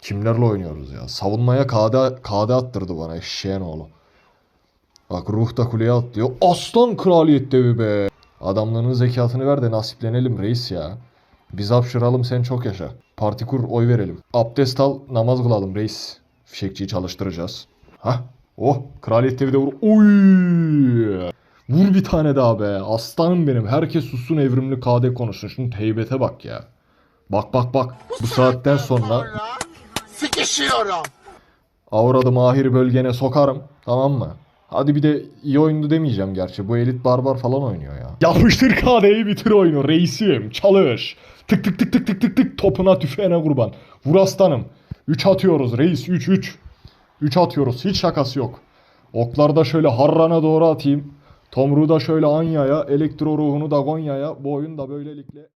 Kimlerle oynuyoruz ya? Savunmaya KD, KD attırdı bana eşeğin oğlu. Bak ruh da kuleye atlıyor. Aslan kraliyet devi be. Adamlığının zekatını ver de nasiplenelim reis ya. Biz hapşıralım sen çok yaşa. Parti kur oy verelim. Abdest al namaz kılalım reis. Fişekçiyi çalıştıracağız. Hah. Oh kraliyet devi de vur. Oy. Vur bir tane daha be. Aslanım benim. Herkes sussun evrimli KD konuşsun. Şunun heybete bak ya. Bak bak bak. Bu saatten sonra Sıkışıyorum. Avra'da Mahir bölgene sokarım. Tamam mı? Hadi bir de iyi oyundu demeyeceğim gerçi. Bu elit barbar falan oynuyor ya. Yapıştır KD'yi bitir oyunu reisim. Çalış. Tık tık tık tık tık tık tık topuna tüfeğine kurban. Vur aslanım. 3 atıyoruz reis 3 3. 3 atıyoruz hiç şakası yok. Oklarda şöyle Harran'a doğru atayım. Tomruğu da şöyle Anya'ya, elektro ruhunu da Gonya'ya. Bu oyun da böylelikle